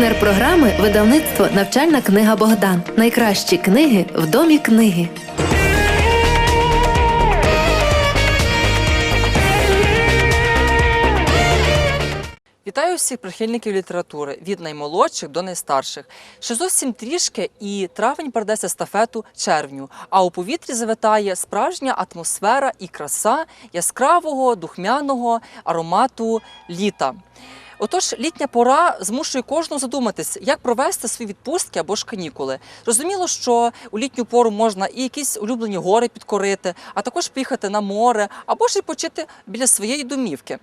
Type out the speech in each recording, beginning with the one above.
Партнер програми видавництво Навчальна книга Богдан. Найкращі книги в домі книги. Вітаю всіх прихильників літератури від наймолодших до найстарших. Ще зовсім трішки, і травень передасть естафету червню. А у повітрі завитає справжня атмосфера і краса яскравого духмяного аромату літа. Отож, літня пора змушує кожного задуматись, як провести свої відпустки або ж канікули. Розуміло, що у літню пору можна і якісь улюблені гори підкорити, а також поїхати на море або ж і почити біля своєї домівки.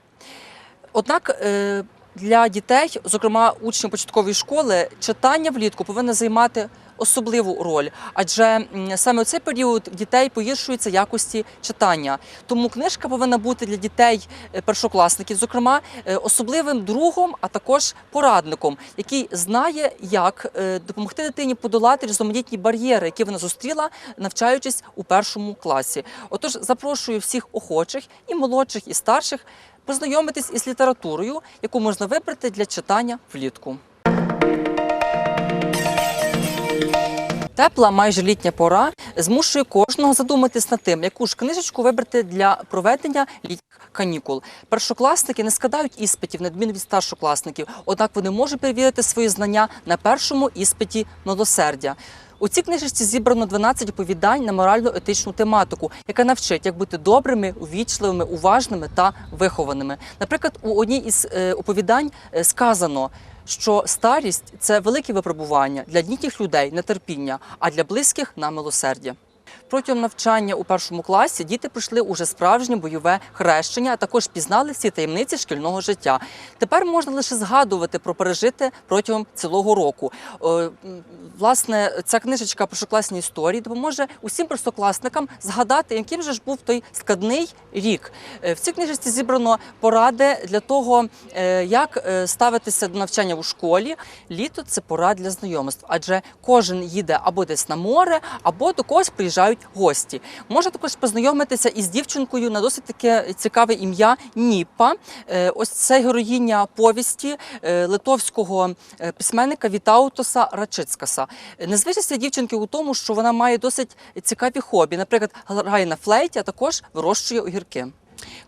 Однак е, для дітей, зокрема учнів початкової школи, читання влітку повинно займати особливу роль, адже саме у цей період дітей погіршуються якості читання. Тому книжка повинна бути для дітей е, першокласників, зокрема, е, особливим другом, а також порадником, який знає, як е, допомогти дитині подолати різноманітні бар'єри, які вона зустріла, навчаючись у першому класі. Отож, запрошую всіх охочих і молодших, і старших познайомитись із літературою, яку можна вибрати для читання влітку. Тепла, майже літня пора змушує кожного задуматись над тим, яку ж книжечку вибрати для проведення літніх канікул. Першокласники не складають іспитів на відміну від старшокласників, однак вони можуть перевірити свої знання на першому іспиті милосердя. У цій книжечці зібрано 12 оповідань на морально-етичну тематику, яка навчить, як бути добрими, увічливими, уважними та вихованими. Наприклад, у одній із е, оповідань е, сказано, що старість це велике випробування для літніх людей нетерпіння, а для близьких на милосердя. Протягом навчання у першому класі діти пройшли уже справжнє бойове хрещення, а також пізнали всі таємниці шкільного життя. Тепер можна лише згадувати про пережите протягом цілого року. Е, Власне, ця книжечка першокласні історії допоможе усім першокласникам згадати, яким же ж був той складний рік. Е, В цій книжечці зібрано поради для того, е, як ставитися до навчання у школі. Літо це пора для знайомств, адже кожен їде або десь на море, або до когось приїжджають гості. Можна також познайомитися із дівчинкою на досить таке цікаве ім'я Ніпа. Е, Ось це героїня повісті е, литовського е, письменника Вітаутоса Рачицкаса. Незвичайся дівчинки у тому, що вона має досить цікаві хобі. Наприклад, грає на флейті, а також вирощує огірки.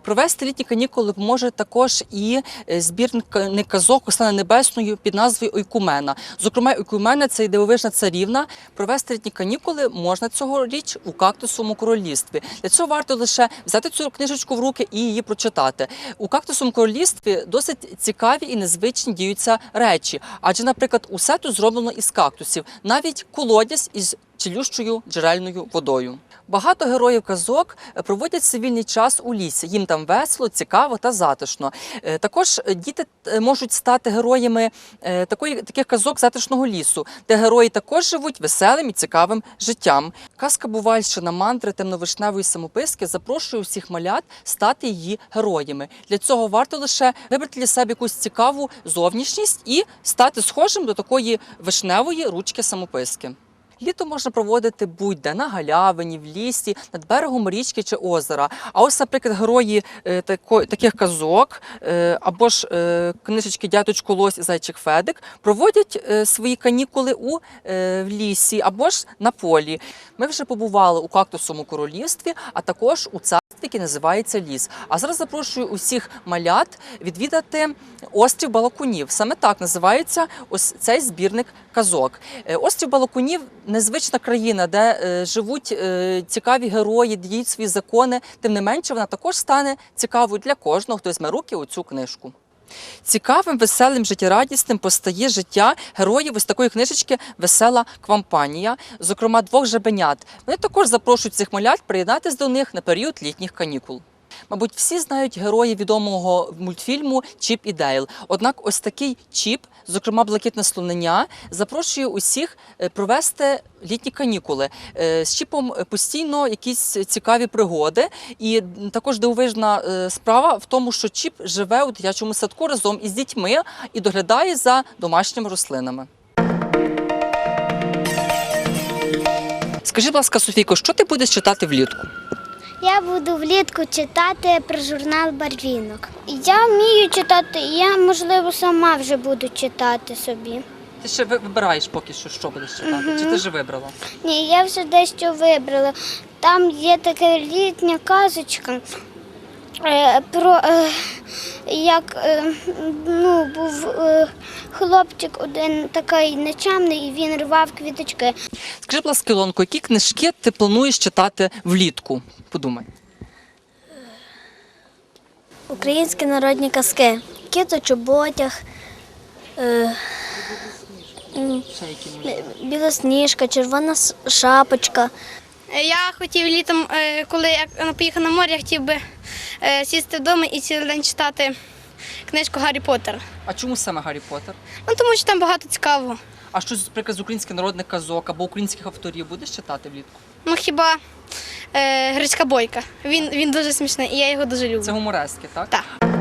Провести літні канікули допоможе також і е, збірник казок Оксани Небесної під назвою Ойкумена. Зокрема, Ойкумена це дивовижна царівна. Провести літні канікули можна цьогоріч у кактусовому королівстві. Для цього варто лише взяти цю книжечку в руки і її прочитати. У кактусовому королівстві досить цікаві і незвичні діються речі. Адже, наприклад, усе тут зроблено із кактусів, навіть колодязь із цілющою джерельною водою. Багато героїв казок е, проводять цивільний час у лісі. Їм там весело, цікаво та затишно. Е, Також е, діти можуть стати героями такої таких казок затишного лісу, де герої також живуть веселим і цікавим життям. Казка Бувальщина мантри темновишневої самописки запрошує усіх малят стати її героями. Для цього варто лише вибрати для себе якусь цікаву зовнішність і стати схожим до такої вишневої ручки самописки. Літо можна проводити будь-де на галявині, в лісі, над берегом річки чи озера. А ось, наприклад, герої е, таких казок е, або ж е, книжечки Дяточку Лось і Зайчик Федик проводять свої канікули у в лісі або ж на полі. Ми вже побували у кактусовому королівстві, а також у царстві, яке називається ліс. А зараз запрошую усіх малят відвідати острів Балакунів. Саме так називається ось цей збірник казок. Е, Острів Балакунів незвична країна, де е, живуть е, цікаві герої, діють свої закони. Тим не менше, вона також стане цікавою для кожного, хто візьме руки у цю книжку. Цікавим, веселим, життєрадісним постає життя героїв ось такої книжечки Весела квампанія, зокрема двох жабенят. Вони також запрошують цих малят приєднатися до них на період літніх канікул. Мабуть, всі знають героїв відомого мультфільму Чіп і Дейл. Однак, ось такий чіп, зокрема блакитне слонення, запрошує усіх е, провести літні канікули. Е, З чіпом е, постійно якісь цікаві пригоди. І також дивовижна справа в тому, що чіп живе у дитячому садку разом із дітьми і доглядає за домашніми рослинами. Скажи, будь ласка, Софійко, що ти будеш читати влітку? Я буду влітку читати про журнал Барвінок. Я вмію читати, і я, можливо, сама вже буду читати собі. Ти ще вибираєш поки що, що будеш читати? Чи ти вже вибрала? Ні, я вже дещо вибрала. Там є така літня казочка. Е, Про е, як е, ну, був хлопчик один такий нечемний, і він рвав квіточки. Скажи, будь ласка, Ілонко, які книжки ти плануєш читати влітку? Подумай. Українські народні казки. Кіт у чоботях, е, білосніжка, червона шапочка. Я хотів літом, коли я поїхав на море, я хотів би сісти вдома і цілий день читати книжку Гаррі Поттер. А чому саме Гаррі Поттер? Ну тому що там багато цікавого. А щось, наприклад, з українських народних казок або українських авторів будеш читати влітку? Ну хіба е, Грицька бойка. Він, він дуже смішний і я його дуже люблю. Це гуморески, так? Так.